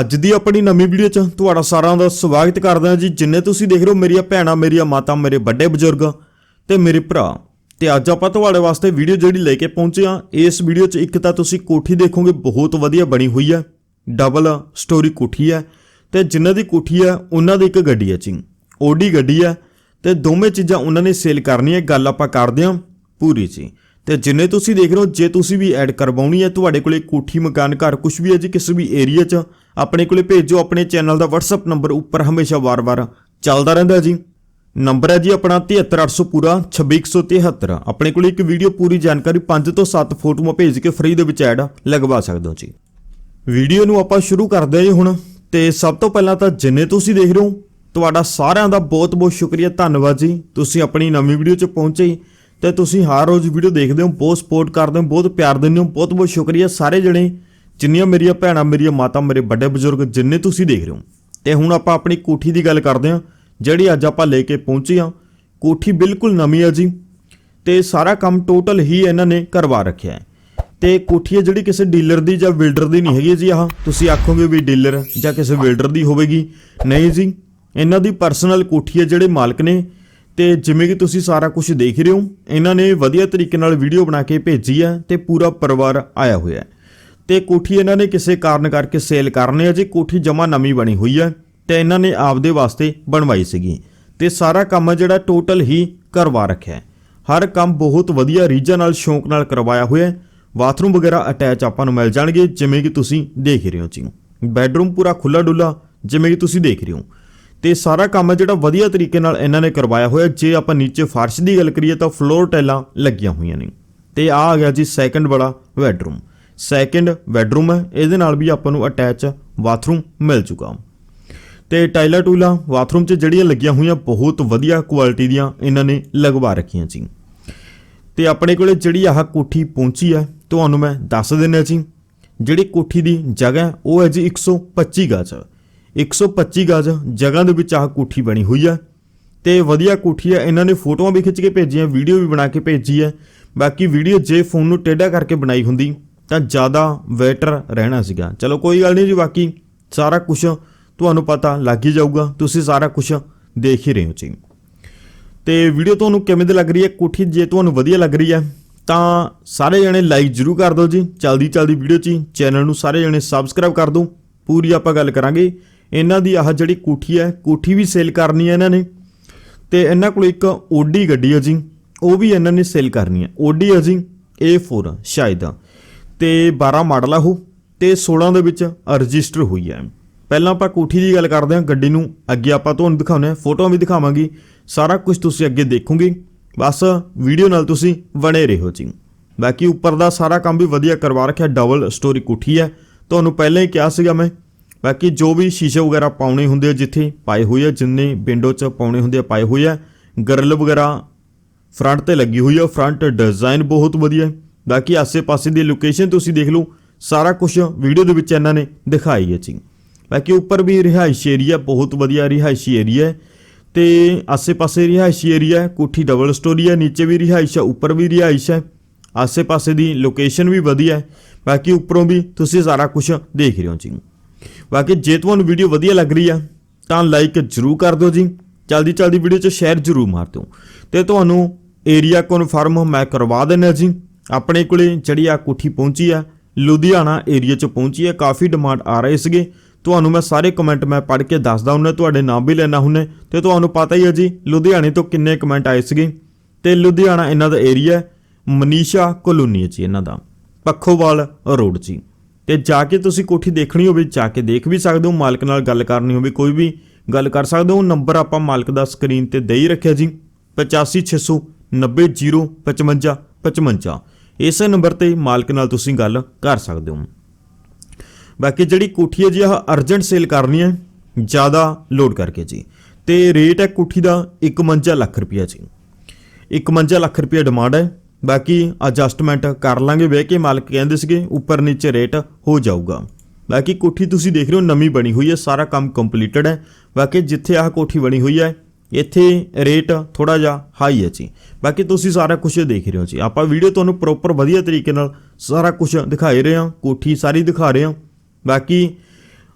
ਅੱਜ ਦੀ ਆਪਣੀ ਨਵੀਂ ਵੀਡੀਓ 'ਚ ਤੁਹਾਡਾ ਸਾਰਿਆਂ ਦਾ ਸਵਾਗਤ ਕਰਦੇ ਹਾਂ ਜੀ। ਜਿੰਨੇ ਤੁਸੀਂ ਦੇਖ ਰਹੇ ਹੋ, ਮੇਰੀਆਂ ਭੈਣਾਂ, ਮੇਰੀਆਂ ਮਾਤਾ, ਮੇਰੇ ਵੱਡੇ ਬਜ਼ੁਰਗ ਤੇ ਮੇਰੇ ਭਰਾ। ਤੇ ਅੱਜ ਆਪਾਂ ਤੁਹਾਡੇ ਵਾਸਤੇ ਵੀਡੀਓ ਜਿਹੜੀ ਲੈ ਕੇ ਪਹੁੰਚੇ ਹਾਂ, ਇਸ ਵੀਡੀਓ 'ਚ ਇੱਕ ਤਾਂ ਤੁਸੀਂ ਕੋਠੀ ਦੇਖੋਗੇ, ਬਹੁਤ ਵਧੀਆ ਬਣੀ ਹੋਈ ਹੈ। ਡਬਲ ਸਟੋਰੀ ਕੋਠੀ ਹੈ ਤੇ ਜਿਨ੍ਹਾਂ ਦੀ ਕੋਠੀ ਹੈ, ਉਹਨਾਂ ਦੀ ਇੱਕ ਗੱਡੀ ਹੈ ਜੀ। ਓਡੀ ਗੱਡੀ ਹੈ ਤੇ ਦੋਵੇਂ ਚੀਜ਼ਾਂ ਉਹਨਾਂ ਨੇ ਸੇਲ ਕਰਨੀ ਹੈ ਗੱਲ ਆਪਾਂ ਕਰਦੇ ਹਾਂ ਪੂਰੀ ਜੀ। ਤੇ ਜਿੰਨੇ ਤੁਸੀਂ ਦੇਖ ਰਹੇ ਹੋ, ਜੇ ਤੁਸੀਂ ਵੀ ਐਡ ਕਰਵਾਉਣੀ ਹੈ, ਤੁਹਾਡੇ ਕੋਲੇ ਕੋਠੀ, ਮਕਾਨ, ਘਰ ਕੁਝ ਵੀ ਹੈ ਜੀ, ਕਿਸੇ ਵੀ ਏਰੀਆ 'ਚ, ਆਪਣੇ ਕੋਲੇ ਭੇਜੋ, ਆਪਣੇ ਚੈਨਲ ਦਾ WhatsApp ਨੰਬਰ ਉੱਪਰ ਹਮੇਸ਼ਾ ਵਾਰ-ਵਾਰ ਚੱਲਦਾ ਰਹਿੰਦਾ ਜੀ। ਨੰਬਰ ਹੈ ਜੀ ਆਪਣਾ 73800 ਪੂਰਾ 26173 ਆਪਣੇ ਕੋਲ ਇੱਕ ਵੀਡੀਓ ਪੂਰੀ ਜਾਣਕਾਰੀ 5 ਤੋਂ 7 ਫੋਟੋਆਂ ਭੇਜ ਕੇ ਫ੍ਰੀ ਦੇ ਵਿੱਚ ਐਡ ਲਗਵਾ ਸਕਦੇ ਹੋ ਜੀ। ਵੀਡੀਓ ਨੂੰ ਆਪਾਂ ਸ਼ੁਰੂ ਕਰਦੇ ਹਾਂ ਜੀ ਹੁਣ। ਤੇ ਸਭ ਤੋਂ ਪਹਿਲਾਂ ਤਾਂ ਜਿੰਨੇ ਤੁਸੀਂ ਦੇਖ ਰਹੇ ਹੋ, ਤੁਹਾਡਾ ਸਾਰਿਆਂ ਦਾ ਬਹੁਤ-ਬਹੁਤ ਸ਼ੁਕਰੀਆ, ਧੰਨਵਾਦ ਜੀ। ਤੁਸੀਂ ਆਪਣੀ ਨਵੀਂ ਵੀਡੀਓ 'ਚ ਪਹੁੰਚੇ ਤੇ ਤੁਸੀਂ ਹਰ ਰੋਜ਼ ਵੀਡੀਓ ਦੇਖਦੇ ਹੋ, ਬਹੁਤ ਸਪੋਰਟ ਕਰਦੇ ਹੋ, ਬਹੁਤ ਪਿਆਰ ਦਿੰਦੇ ਹੋ ਬਹੁਤ-ਬਹੁਤ ਸ਼ੁਕਰੀਆ ਸਾਰੇ ਜਣੇ, ਜਿੰਨੀਆਂ ਮੇਰੀਆਂ ਭੈਣਾਂ, ਮੇਰੀਆਂ ਮਾਤਾ, ਮੇਰੇ ਵੱਡੇ ਬਜ਼ੁਰਗ, ਜਿੰਨੇ ਤੁਸੀਂ ਦੇਖ ਰਹੇ ਹੋ। ਤੇ ਹੁਣ ਆਪਾਂ ਆਪਣੀ ਕੋਠੀ ਦੀ ਗੱਲ ਕਰਦੇ ਹਾਂ, ਜਿਹੜੀ ਅੱਜ ਆਪਾਂ ਲੈ ਕੇ ਪਹੁੰਚੇ ਹਾਂ। ਕੋਠੀ ਬਿਲਕੁਲ ਨਵੀਂ ਹੈ ਜੀ, ਤੇ ਸਾਰਾ ਕੰਮ ਟੋਟਲ ਹੀ ਇਹਨਾਂ ਨੇ ਕਰਵਾ ਰੱਖਿਆ ਹੈ। ਤੇ ਕੋਠੀ ਹੈ ਜਿਹੜੀ ਕਿਸੇ ਡੀਲਰ ਦੀ ਜਾਂ ਬਿਲਡਰ ਦੀ ਨਹੀਂ ਹੈਗੀ ਜੀ ਆਹ, ਤੁਸੀਂ ਆਖੋਗੇ ਵੀ ਡੀਲਰ ਜਾਂ ਕਿਸੇ ਬਿਲਡਰ ਦੀ ਹੋਵੇਗੀ। ਨਹੀਂ ਜੀ, ਇਹਨਾਂ ਦੀ ਪਰਸਨਲ ਕੋਠੀ ਹੈ ਜਿਹੜੇ ਮਾਲਕ ਨੇ ਤੇ ਜਿਵੇਂ ਕਿ ਤੁਸੀਂ ਸਾਰਾ ਕੁਝ ਦੇਖ ਰਹੇ ਹੋ, ਇਹਨਾਂ ਨੇ ਵਧੀਆ ਤਰੀਕੇ ਨਾਲ ਵੀਡੀਓ ਬਣਾ ਕੇ ਭੇਜੀ ਹੈ ਤੇ ਪੂਰਾ ਪਰਿਵਾਰ ਆਇਆ ਹੋਇਆ ਹੈ। ਤੇ ਕੋਠੀ ਇਹਨਾਂ ਨੇ ਕਿਸੇ ਕਾਰਨ ਕਰਕੇ ਸੇਲ ਕਰਨੀ ਹੈ, ਜੀ ਕੋਠੀ ਜਮਾ ਨਵੀਂ ਬਣੀ ਹੋਈ ਹੈ, ਤੇ ਇਹਨਾਂ ਨੇ ਆਪਦੇ ਵਾਸਤੇ ਬਣਵਾਈ ਸੀਗੀ। ਤੇ ਸਾਰਾ ਕੰਮ ਜਿਹੜਾ ਟੋਟਲ ਹੀ ਕਰਵਾ ਰੱਖਿਆ ਹਰ ਕੰਮ ਬਹੁਤ ਵਧੀਆ ਰੀਝਾਂ ਨਾਲ, ਸ਼ੌਂਕ ਨਾਲ ਕਰਵਾਇਆ ਹੋਇਆ ਬਾਥਰੂਮ ਵਗੈਰਾ ਅਟੈਚ ਆਪਾਂ ਨੂੰ ਮਿਲ ਜਾਣਗੇ, ਜਿਵੇਂ ਕਿ ਤੁਸੀਂ ਦੇਖ ਰਹੇ ਹੋ ਜੀ। ਬੈੱਡਰੂਮ ਪੂਰਾ ਖੁੱਲਾ ਡੁੱਲਾ ਜਿਵੇਂ ਕਿ ਤੁਸੀਂ ਦੇਖ ਰਹੇ ਹੋ। ਤੇ ਸਾਰਾ ਕੰਮ ਹੈ ਜਿਹੜਾ ਵਧੀਆ ਤਰੀਕੇ ਨਾਲ ਇਹਨਾਂ ਨੇ ਕਰਵਾਇਆ ਹੋਇਆ, ਜੇ ਆਪਾਂ ਨੀਚੇ ਫਰਸ਼ ਦੀ ਗੱਲ ਕਰੀਏ ਤਾਂ ਫਲੋਰ ਟਾਈਲਾਂ ਲੱਗੀਆਂ ਹੋਈਆਂ ਨੇ। ਤੇ ਆ ਆ ਗਿਆ ਜੀ ਸੈਕੰਡ ਵਾਲਾ ਬੈੱਡਰੂਮ ਸੈਕੰਡ ਬੈਡਰੂਮ ਹੈ, ਇਹਦੇ ਨਾਲ ਵੀ ਆਪਾਂ ਨੂੰ ਅਟੈਚ ਬਾਥਰੂਮ ਮਿਲ ਚੁੱਕਾ। ਤੇ ਟਾਈਲਾਂ ਟੂਲਾਂ ਬਾਥਰੂਮ 'ਚ ਜਿਹੜੀਆਂ ਲੱਗੀਆਂ ਹੋਈਆਂ, ਬਹੁਤ ਵਧੀਆ ਕੁਆਲਿਟੀ ਦੀਆਂ ਇਹਨਾਂ ਨੇ ਲਗਵਾ ਰੱਖੀਆਂ ਜੀ। ਤੇ ਆਪਣੇ ਕੋਲੇ ਜਿਹੜੀ ਆਹ ਕੋਠੀ ਪਹੁੰਚੀ ਹੈ, ਤੁਹਾਨੂੰ ਮੈਂ ਦੱਸ ਦਿੰਦਾ ਜੀ, ਜਿਹੜੀ ਕੋਠੀ ਦੀ ਜਗ੍ਹਾ ਉਹ ਹੈ ਜੀ 125 ਗਜ। 125 ਗਜ ਜਗ੍ਹਾ ਦੇ ਵਿੱਚ ਆਹ ਕੋਠੀ ਬਣੀ ਹੋਈ ਹੈ ਤੇ ਵਧੀਆ ਕੋਠੀ ਹੈ ਇਹਨਾਂ ਨੇ ਫੋਟੋਆਂ ਵੀ ਖਿੱਚ ਕੇ ਭੇਜੀਆਂ, ਵੀਡੀਓ ਵੀ ਬਣਾ ਕੇ ਭੇਜੀ ਹੈ ਬਾਕੀ ਵੀਡੀਓ ਜੇ ਫੋਨ ਨੂੰ ਟੇਢਾ ਕਰਕੇ ਬਣਾਈ ਹੁੰਦੀ, ਤਾਂ ਜ਼ਿਆਦਾ ਬੈਟਰ ਰਹਿਣਾ ਸੀਗਾ। ਚਲੋ ਕੋਈ ਗੱਲ ਨਹੀਂ ਜੀ, ਬਾਕੀ ਸਾਰਾ ਕੁਝ ਤੁਹਾਨੂੰ ਪਤਾ ਲੱਗ ਹੀ ਜਾਊਗਾ। ਤੁਸੀਂ ਸਾਰਾ ਕੁਝ ਦੇਖ ਹੀ ਰਹੇ ਹੋ ਜੀ। ਤੇ ਵੀਡੀਓ ਤੁਹਾਨੂੰ ਕਿਵੇਂ ਦੀ ਲੱਗ ਰਹੀ ਹੈ? ਕੋਠੀ ਜੇ ਤੁਹਾਨੂੰ ਵਧੀਆ ਲੱਗ ਰਹੀ ਹੈ, ਤਾਂ ਸਾਰੇ ਜਣੇ ਲਾਈਕ ਜ਼ਰੂਰ ਕਰ ਦਿਓ ਜੀ। ਜਲਦੀ ਜਲਦੀ ਵੀਡੀਓ 'ਚ ਚੈਨਲ ਨੂੰ ਸਾਰੇ ਜਣੇ ਸਬਸਕ੍ਰਾਈਬ ਕਰ ਦਿਓ। ਪੂਰੀ ਆਪਾਂ ਗੱਲ ਕਰਾਂਗੇ। ਇਹਨਾਂ ਦੀ ਆਹ ਜਿਹੜੀ ਕੋਠੀ ਹੈ, ਕੋਠੀ ਵੀ ਸੇਲ ਕਰਨੀ ਹੈ ਇਹਨਾਂ ਨੇ ਤੇ ਇਹਨਾਂ ਕੋਲ ਇੱਕ ਓਡੀ ਗੱਡੀ ਹੈ ਜੀ, ਉਹ ਵੀ ਇਹਨਾਂ ਨੇ ਸੇਲ ਕਰਨੀ ਹੈ। ਓਡੀ ਹੈ ਜੀ A4 ਸ਼ਾਇਦ। ਤੇ 12 ਮਾਡਲ ਆ ਉਹ ਤੇ 16 ਦੇ ਵਿੱਚ ਰਜਿਸਟਰ ਹੋਈ ਹੈ। ਪਹਿਲਾਂ ਆਪਾਂ ਕੋਠੀ ਦੀ ਗੱਲ ਕਰਦੇ ਹਾਂ, ਗੱਡੀ ਨੂੰ ਅੱਗੇ ਆਪਾਂ ਤੁਹਾਨੂੰ ਦਿਖਾਉਣੇ ਆ ਫੋਟੋਆਂ ਵੀ ਦਿਖਾਵਾਂਗੀ। ਸਾਰਾ ਕੁਝ ਤੁਸੀਂ ਅੱਗੇ ਦੇਖੋਗੇ। ਬਸ ਵੀਡੀਓ ਨਾਲ ਤੁਸੀਂ ਬਣੇ ਰਹੋ ਜੀ। ਬਾਕੀ ਉੱਪਰ ਦਾ ਸਾਰਾ ਕੰਮ ਵੀ ਵਧੀਆ ਕਰਵਾ ਰੱਖਿਆ ਡਬਲ ਸਟੋਰੀ ਕੋਠੀ ਹੈ। ਤੁਹਾਨੂੰ ਪਹਿਲਾਂ ਹੀ ਕਿਹਾ ਸੀਗਾ ਮੈਂ ਬਾਕੀ ਜੋ ਵੀ ਸ਼ੀਸ਼ੇ ਵਗੈਰਾ ਪਾਉਣੇ ਹੁੰਦੇ ਆ ਜਿੱਥੇ ਪਾਏ ਹੋਏ ਆ, ਜਿੰਨੇ ਵਿੰਡੋ 'ਚ ਪਾਉਣੇ ਹੁੰਦੇ ਆ, ਪਾਏ ਹੋਏ ਆ ਗਰਲ ਵਗੈਰਾ ਫਰੰਟ ਤੇ ਲੱਗੀ ਹੋਈ ਆ ਫਰੰਟ ਡਿਜ਼ਾਈਨ ਬਹੁਤ ਵਧੀਆ ਬਾਕੀ ਆਸੇ-ਪਾਸੇ ਦੀ ਲੋਕੇਸ਼ਨ ਤੁਸੀਂ ਦੇਖ ਲਓ, ਸਾਰਾ ਕੁਝ ਵੀਡੀਓ ਦੇ ਵਿੱਚ ਇਹਨਾਂ ਨੇ ਦਿਖਾਈ ਹੈ ਜੀ। ਬਾਕੀ ਉੱਪਰ ਵੀ ਰਿਹਾਇਸ਼ੀ ਏਰੀਆ ਬਹੁਤ ਵਧੀਆ ਰਿਹਾਇਸ਼ੀ ਏਰੀਆ ਹੈ। ਤੇ ਆਸੇ-ਪਾਸੇ ਰਿਹਾਇਸ਼ੀ ਏਰੀਆ ਕੋਠੀ ਡਬਲ ਸਟੋਰੀ ਹੈ, ਨੀਚੇ ਵੀ ਰਿਹਾਇਸ਼ ਹੈ, ਉੱਪਰ ਵੀ ਰਿਹਾਇਸ਼ ਹੈ। ਆਸੇ-ਪਾਸੇ ਦੀ ਲੋਕੇਸ਼ਨ ਵੀ ਵਧੀਆ ਹੈ। ਬਾਕੀ ਉੱਪਰੋਂ ਵੀ ਤੁਸੀਂ ਸਾਰਾ ਕੁਝ ਦੇਖ ਰਹੇ ਹੋ ਜੀ। ਬਾਕੀ ਜੇ ਤੁਹਾਨੂੰ ਵੀਡੀਓ ਵਧੀਆ ਲੱਗ ਰਹੀ ਆ, ਤਾਂ ਲਾਈਕ ਜ਼ਰੂਰ ਕਰ ਦਿਓ ਜੀ। ਜਲਦੀ ਜਲਦੀ ਵੀਡੀਓ 'ਚ ਸ਼ੇਅਰ ਜ਼ਰੂਰ ਮਾਰ ਦਿਓ। ਤੇ ਤੁਹਾਨੂੰ ਏਰੀਆ ਕਨਫਰਮ ਮੈਂ ਕਰਵਾ ਦਿੰਦਾ ਜੀ। ਆਪਣੇ ਕੋਲੇ ਜਿਹੜੀ ਆ ਕੋਠੀ ਪਹੁੰਚੀ ਆ, ਲੁਧਿਆਣਾ ਏਰੀਆ 'ਚ ਪਹੁੰਚੀ ਆ, ਕਾਫੀ ਡਿਮਾਂਡ ਆ ਰਹੇ ਸੀਗੇ। ਤੁਹਾਨੂੰ ਮੈਂ ਸਾਰੇ ਕਮੈਂਟ ਮੈਂ ਪੜ੍ਹ ਕੇ ਦੱਸਦਾ ਹੁੰਨਾ, ਤੁਹਾਡੇ ਨਾਮ ਵੀ ਲੈਣਾ ਹੁੰਨੇ। ਤੇ ਤੁਹਾਨੂੰ ਪਤਾ ਹੀ ਹੈ ਜੀ, ਲੁਧਿਆਣੇ ਤੋਂ ਕਿੰਨੇ ਕਮੈਂਟ ਆਏ ਸੀਗੇ। ਤੇ ਲੁਧਿਆਣਾ ਇਹਨਾਂ ਦਾ ਏਰੀਆ ਮਨੀਸ਼ਾ ਕਲੋਨੀ ਹੈ ਜੀ, ਇਹਨਾਂ ਦਾ। ਪੱਖੋਵਾਲ ਰੋਡ ਜੀ। ਤੇ ਜਾ ਕੇ ਤੁਸੀਂ ਕੋਠੀ ਦੇਖਣੀ ਹੋਵੇ, ਜਾ ਕੇ ਦੇਖ ਵੀ ਸਕਦੇ ਹੋ, ਮਾਲਕ ਨਾਲ ਗੱਲ ਕਰਨੀ ਹੋਵੇ, ਕੋਈ ਵੀ ਗੱਲ ਕਰ ਸਕਦੇ ਹੋ, ਨੰਬਰ ਆਪਾਂ ਮਾਲਕ ਦਾ ਸਕਰੀਨ ਤੇ ਦੇ ਹੀ ਰੱਖਿਆ ਜੀ 8569095555 ਇਸੇ ਨੰਬਰ ਤੇ ਮਾਲਕ ਨਾਲ ਤੁਸੀਂ ਗੱਲ ਕਰ ਸਕਦੇ ਹੋ। ਬਾਕੀ ਜਿਹੜੀ ਕੋਠੀ ਹੈ ਜੀ, ਆਹ ਅਰਜੈਂਟ ਸੇਲ ਕਰਨੀ ਹੈ, ਜ਼ਿਆਦਾ ਲੋਡ ਕਰਕੇ ਜੀ। ਤੇ ਰੇਟ ਹੈ ਕੋਠੀ ਦਾ 51 ਲੱਖ ਰੁਪਇਆ ਜੀ। 51 ਲੱਖ ਰੁਪਇਆ ਡਿਮਾਂਡ ਹੈ। ਬਾਕੀ ਐਡਜਸਟਮੈਂਟ ਕਰ ਲਾਂਗੇ ਬਹਿ ਕੇ ਮਾਲਕ ਕਹਿੰਦੇ ਸੀਗੇ ਉੱਪਰ ਨੀਚੇ ਰੇਟ ਹੋ ਜਾਊਗਾ। ਬਾਕੀ ਕੋਠੀ ਤੁਸੀਂ ਦੇਖ ਰਹੇ ਹੋ ਨਵੀਂ ਬਣੀ ਹੋਈ ਹੈ, ਸਾਰਾ ਕੰਮ ਕੰਪਲੀਟਡ ਹੈ। ਬਾਕੀ ਜਿੱਥੇ ਆਹ ਕੋਠੀ ਬਣੀ ਹੋਈ ਹੈ, ਇੱਥੇ ਰੇਟ ਥੋੜਾ ਜਿਹਾ ਹਾਈ ਹੈ ਜੀ। ਬਾਕੀ ਤੁਸੀਂ ਸਾਰਾ ਕੁਝ ਦੇਖ ਰਹੇ ਹੋ ਜੀ। ਆਪਾਂ ਵੀਡੀਓ ਤੁਹਾਨੂੰ ਪ੍ਰੋਪਰ ਵਧੀਆ ਤਰੀਕੇ ਨਾਲ ਸਾਰਾ ਕੁਝ ਦਿਖਾਈ ਰਹੇ ਹਾਂ, ਕੋਠੀ ਸਾਰੀ ਦਿਖਾ ਰਹੇ ਹਾਂ। ਬਾਕੀ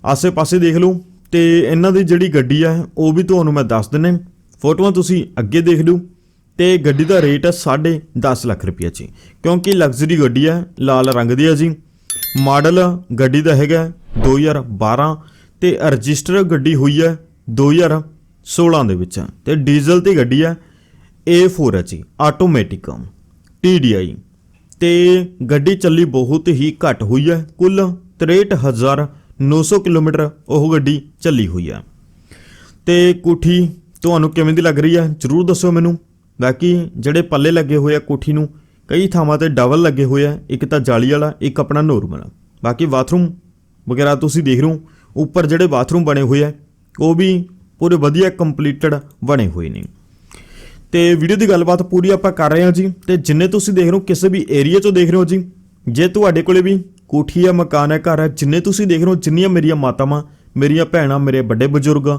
ਆਸੇ-ਪਾਸੇ ਦੇਖ ਲਓ ਤੇ ਇਹਨਾਂ ਦੀ ਜਿਹੜੀ ਗੱਡੀ ਆ ਉਹ ਵੀ ਤੁਹਾਨੂੰ ਮੈਂ ਦੱਸ ਦਿੰਨੇ ਫੋਟੋਆਂ ਤੁਸੀਂ ਅੱਗੇ ਦੇਖ ਲਓ। ਤੇ ਗੱਡੀ ਦਾ ਰੇਟ ਹੈ 10.5 ਲੱਖ ਰੁਪਏ ਜੀ। ਕਿਉਂਕਿ ਲਗਜ਼ਰੀ ਗੱਡੀ ਹੈ, ਲਾਲ ਰੰਗ ਦੀ ਹੈ ਜੀ। ਮਾਡਲ ਗੱਡੀ ਦਾ ਹੈਗਾ 2012 ਤੇ ਰਜਿਸਟਰ ਗੱਡੀ ਹੋਈ ਹੈ 2016 ਦੇ ਵਿੱਚ। ਤੇ ਡੀਜ਼ਲ ਤੇ ਗੱਡੀ ਹੈ A4 ਹੈ ਜੀ ਆਟੋਮੈਟਿਕ TDI ਤੇ ਗੱਡੀ ਚੱਲੀ ਬਹੁਤ ਹੀ ਘੱਟ ਹੋਈ ਹੈ, ਕੁੱਲ 63900 ਕਿਲੋਮੀਟਰ ਉਹ ਗੱਡੀ ਚੱਲੀ ਹੋਈ ਹੈ। ਤੇ ਕੋਠੀ ਤੁਹਾਨੂੰ ਕਿਵੇਂ ਦੀ ਲੱਗ ਰਹੀ ਹੈ, ਜਰੂਰ ਦੱਸੋ ਮੈਨੂੰ। ਬਾਕੀ ਜਿਹੜੇ ਪੱਲੇ ਲੱਗੇ ਹੋਏ ਆ ਕੋਠੀ ਨੂੰ, ਕਈ ਥਾਵਾਂ ਤੇ ਡਬਲ ਲੱਗੇ ਹੋਏ ਆ, ਇੱਕ ਤਾਂ ਜਾਲੀ ਵਾਲਾ, ਇੱਕ ਆਪਣਾ ਨੋਰਮਲ ਬਾਕੀ ਬਾਥਰੂਮ ਵਗੈਰਾ ਤੁਸੀਂ ਦੇਖ ਰਹੇ ਹੋ, ਉੱਪਰ ਜਿਹੜੇ ਬਾਥਰੂਮ ਬਣੇ ਹੋਏ ਆ, ਉਹ ਵੀ ਪੂਰੇ ਵਧੀਆ ਕੰਪਲੀਟਡ ਬਣੇ ਹੋਏ ਨੇ। ਤੇ ਵੀਡੀਓ ਦੀ ਗੱਲਬਾਤ ਪੂਰੀ ਆਪਾਂ ਕਰ ਰਹੇ ਹਾਂ ਜੀ। ਤੇ ਜਿੰਨੇ ਤੁਸੀਂ ਦੇਖ ਰਹੇ ਹੋ, ਕਿਸੇ ਵੀ ਏਰੀਆ 'ਚੋਂ ਦੇਖ ਰਹੇ ਹੋ ਜੀ, ਜੇ ਤੁਹਾਡੇ ਕੋਲੇ ਵੀ ਕੋਠੀ ਆ, ਮਕਾਨ ਹੈ ਘਰ ਹੈ ਜਿੰਨੇ ਤੁਸੀਂ ਦੇਖ ਰਹੇ ਹੋ, ਜਿੰਨੀਆਂ ਮੇਰੀਆਂ ਮਾਤਾਵਾਂ, ਮੇਰੀਆਂ ਭੈਣਾਂ, ਮੇਰੇ ਵੱਡੇ ਬਜ਼ੁਰਗ,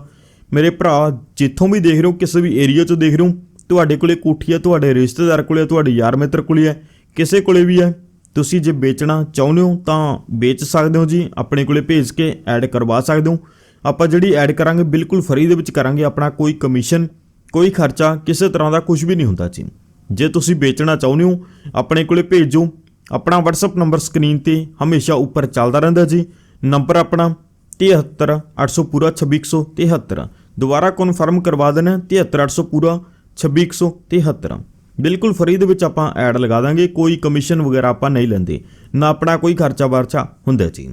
ਮੇਰੇ ਭਰਾ, ਜਿੱਥੋਂ ਵੀ ਦੇਖ ਰਹੇ ਹੋ, ਕਿਸੇ ਵੀ ਏਰੀਆ 'ਚੋਂ ਦੇਖ ਰਹੇ ਹੋ ਤੁਹਾਡੇ ਕੋਲੇ ਕੋਠੀ ਹੈ ਤੁਹਾਡੇ ਰਿਸ਼ਤੇਦਾਰ ਕੋਲੇ ਹੈ, ਤੁਹਾਡੇ ਯਾਰ ਮਿੱਤਰ ਕੋਲੇ ਹੈ ਕਿਸੇ ਕੋਲੇ ਵੀ ਹੈ ਤੁਸੀਂ ਜੇ ਵੇਚਣਾ ਚਾਹੁੰਦੇ ਹੋ ਤਾਂ ਵੇਚ ਸਕਦੇ ਹੋ ਜੀ ਆਪਣੇ ਕੋਲੇ ਭੇਜ ਕੇ ਐਡ ਕਰਵਾ ਸਕਦੇ ਹੋ। ਆਪਾਂ ਜਿਹੜੀ ਐਡ ਕਰਾਂਗੇ ਬਿਲਕੁਲ ਫਰੀ ਦੇ ਵਿੱਚ ਕਰਾਂਗੇ ਆਪਣਾ ਕੋਈ ਕਮਿਸ਼ਨ ਕੋਈ ਖਰਚਾ ਕਿਸੇ ਤਰ੍ਹਾਂ ਦਾ ਕੁਝ ਵੀ ਨਹੀਂ ਹੁੰਦਾ ਜੀ। ਜੇ ਤੁਸੀਂ ਵੇਚਣਾ ਚਾਹੁੰਦੇ ਹੋ ਆਪਣੇ ਕੋਲੇ ਭੇਜੋ ਆਪਣਾ WhatsApp ਨੰਬਰ ਸਕਰੀਨ ਤੇ ਹਮੇਸ਼ਾ ਉੱਪਰ ਚੱਲਦਾ ਰਹਿੰਦਾ ਜੀ। ਨੰਬਰ ਆਪਣਾ 73 800 ਪੂਰਾ 2673 ਦੁਬਾਰਾ ਕਨਫਰਮ ਕਰਵਾ ਦੇਣਾ 73 800 ਪੂਰਾ 2673 ਬਿਲਕੁਲ ਫਰੀ ਦੇ ਵਿੱਚ ਆਪਾਂ ਐਡ ਲਗਾ ਦਾਂਗੇ, ਕੋਈ ਕਮਿਸ਼ਨ ਵਗੈਰਾ ਆਪਾਂ ਨਹੀਂ ਲੈਂਦੇ। ਨਾ ਆਪਣਾ ਕੋਈ ਖਰਚਾ ਵਰਚਾ ਹੁੰਦਾ ਜੀ।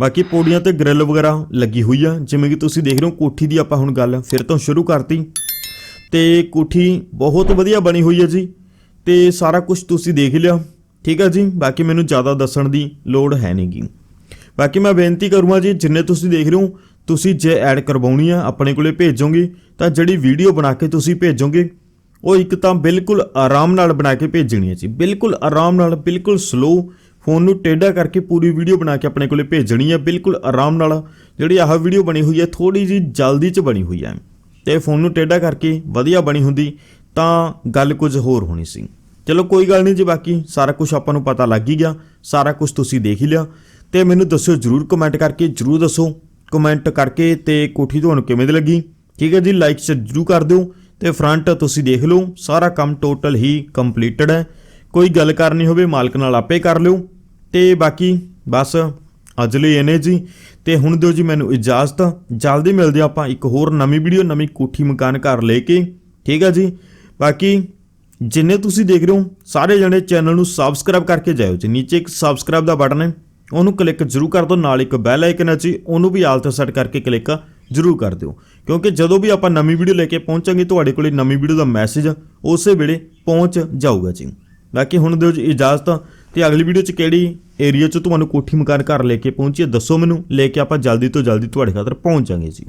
ਬਾਕੀ ਪੌੜੀਆਂ ਤੇ ਗ੍ਰਿਲ ਵਗੈਰਾ ਲੱਗੀ ਹੋਈ ਆ, ਜਿਵੇਂ ਕਿ ਤੁਸੀਂ ਦੇਖ ਰਹੇ ਹੋ, ਕੋਠੀ ਦੀ ਆਪਾਂ ਹੁਣ ਗੱਲ ਫਿਰ ਤੋਂ ਸ਼ੁਰੂ ਕਰਤੀ। ਤੇ ਕੋਠੀ ਬਹੁਤ ਵਧੀਆ ਬਣੀ ਹੋਈ ਹੈ ਜੀ। ਤੇ ਸਾਰਾ ਕੁਝ ਤੁਸੀਂ ਦੇਖ ਲਿਆ। ਠੀਕ ਹੈ ਜੀ? ਬਾਕੀ ਮੈਨੂੰ ਜ਼ਿਆਦਾ ਦੱਸਣ ਦੀ ਲੋੜ ਹੈ ਨਹੀਂਗੀ ਬਾਕੀ ਮੈਂ ਬੇਨਤੀ ਕਰੂੰਗਾ ਜੀ, ਜਿੰਨੇ ਤੁਸੀਂ ਦੇਖ ਰਹੇ ਹੋ ਤੁਸੀਂ ਜੇ ਐਡ ਕਰਵਾਉਣੀ ਆ, ਆਪਣੇ ਕੋਲੇ ਭੇਜੋਗੇ, ਤਾਂ ਜਿਹੜੀ ਵੀਡੀਓ ਬਣਾ ਕੇ ਤੁਸੀਂ ਭੇਜੋਗੇ, ਉਹ ਇੱਕ ਤਾਂ ਬਿਲਕੁਲ ਆਰਾਮ ਨਾਲ ਬਣਾ ਕੇ ਭੇਜਣੀ ਹੈ ਜੀ। ਬਿਲਕੁਲ ਆਰਾਮ ਨਾਲ, ਬਿਲਕੁਲ ਸਲੋ ਫੋਨ ਨੂੰ ਟੇਢਾ ਕਰਕੇ ਪੂਰੀ ਵੀਡੀਓ ਬਣਾ ਕੇ ਆਪਣੇ ਕੋਲੇ ਭੇਜਣੀ ਹੈ ਬਿਲਕੁਲ ਆਰਾਮ ਨਾਲ। ਜਿਹੜੀ ਆਹ ਵੀਡੀਓ ਬਣੀ ਹੋਈ ਹੈ ਥੋੜੀ ਜੀ ਜਲਦੀ ਚ ਬਣੀ ਹੋਈ ਹੈ ਤੇ ਫੋਨ ਨੂੰ ਟੇਢਾ ਕਰਕੇ ਵਧੀਆ ਬਣੀ ਹੁੰਦੀ, ਤਾਂ ਗੱਲ ਕੁਝ ਹੋਰ ਹੋਣੀ ਸੀ। ਚਲੋ ਕੋਈ ਗੱਲ ਨਹੀਂ ਜੀ, ਬਾਕੀ ਸਾਰਾ ਕੁਝ ਆਪਾਂ ਨੂੰ ਪਤਾ ਲੱਗ ਹੀ ਗਿਆ, ਸਾਰਾ ਕੁਝ ਤੁਸੀਂ ਦੇਖ ਹੀ ਲਿਆ। ਤੇ ਮੈਨੂੰ ਦੱਸਿਓ ਜਰੂਰ ਕਮੈਂਟ ਕਰਕੇ, ਜਰੂਰ ਦੱਸੋ। ਕਮੈਂਟ ਕਰਕੇ ਤੇ ਕੋਠੀ ਤੁਹਾਨੂੰ ਕਿਵੇਂ ਦੀ ਲੱਗੀ? ਠੀਕ ਹੈ ਜੀ ਲਾਈਕ ਜਰੂਰ ਕਰ ਦਿਓ ਤੇ ਫਰੰਟ ਤੁਸੀਂ ਦੇਖ ਲਓ, ਸਾਰਾ ਕੰਮ ਟੋਟਲ ਹੀ ਕੰਪਲੀਟਡ ਹੈ। ਕੋਈ ਗੱਲ ਕਰਨੀ ਹੋਵੇ, ਮਾਲਕ ਨਾਲ ਆਪੇ ਕਰ ਲਿਓ। ਤੇ ਬਾਕੀ ਬਸ, ਅੱਜ ਲਈ ਇਹਨੇ ਜੀ। ਤੇ ਹੁਣ ਦਿਓ ਜੀ ਮੈਨੂੰ ਇਜਾਜ਼ਤ। ਜਲਦੀ ਮਿਲਦੇ ਹਾਂ ਆਪਾਂ ਇੱਕ ਹੋਰ ਨਵੀਂ ਵੀਡੀਓ ਨਵੀਂ ਕੋਠੀ ਮਕਾਨ ਘਰ ਲੈ ਕੇ। ਠੀਕ ਹੈ ਜੀ? ਬਾਕੀ ਜਿੰਨੇ ਤੁਸੀਂ ਦੇਖ ਰਹੇ ਹੋ, ਸਾਰੇ ਜਣੇ ਚੈਨਲ ਨੂੰ ਸਬਸਕ੍ਰਾਈਬ ਕਰਕੇ ਜਾਇਓ ਜੀ। ਨੀਚੇ ਇੱਕ ਸਬਸਕ੍ਰਾਈਬ ਦਾ ਬਟਨ ਹੈ। ਉਹਨੂੰ ਕਲਿੱਕ ਜ਼ਰੂਰ ਕਰ ਦਿਓ, ਨਾਲ ਇੱਕ ਬੈਲ ਆਈਕਨ ਹੈ ਜੀ, ਉਹਨੂੰ ਵੀ ਆਲ ਤੇ ਸੈੱਟ ਕਰਕੇ ਕਲਿੱਕ ਜ਼ਰੂਰ ਕਰ ਦਿਓ। ਕਿਉਂਕਿ ਜਦੋਂ ਵੀ ਆਪਾਂ ਨਵੀਂ ਵੀਡੀਓ ਲੈ ਕੇ ਪਹੁੰਚਾਂਗੇ, ਤੁਹਾਡੇ ਕੋਲੇ ਨਵੀਂ ਵੀਡੀਓ ਦਾ ਮੈਸੇਜ ਉਸੇ ਵੇਲੇ ਪਹੁੰਚ ਜਾਊਗਾ ਜੀ। ਬਾਕੀ ਹੁਣ ਦਿਓ ਜੀ ਇਜਾਜ਼ਤ ਤੇ ਅਗਲੀ ਵੀਡੀਓ ਚ ਕਿਹੜੀ ਏਰੀਆ ਚ ਤੁਹਾਨੂੰ ਕੋਠੀ ਮਕਾਨ ਘਰ ਲੈ ਕੇ ਪਹੁੰਚੀਏ ਦੱਸੋ ਮੈਨੂੰ, ਲੈ ਕੇ ਆਪਾਂ ਜਲਦੀ ਤੋਂ ਜਲਦੀ ਤੁਹਾਡੇ ਖਾਤਰ ਪਹੁੰਚਾਂਗੇ ਜੀ।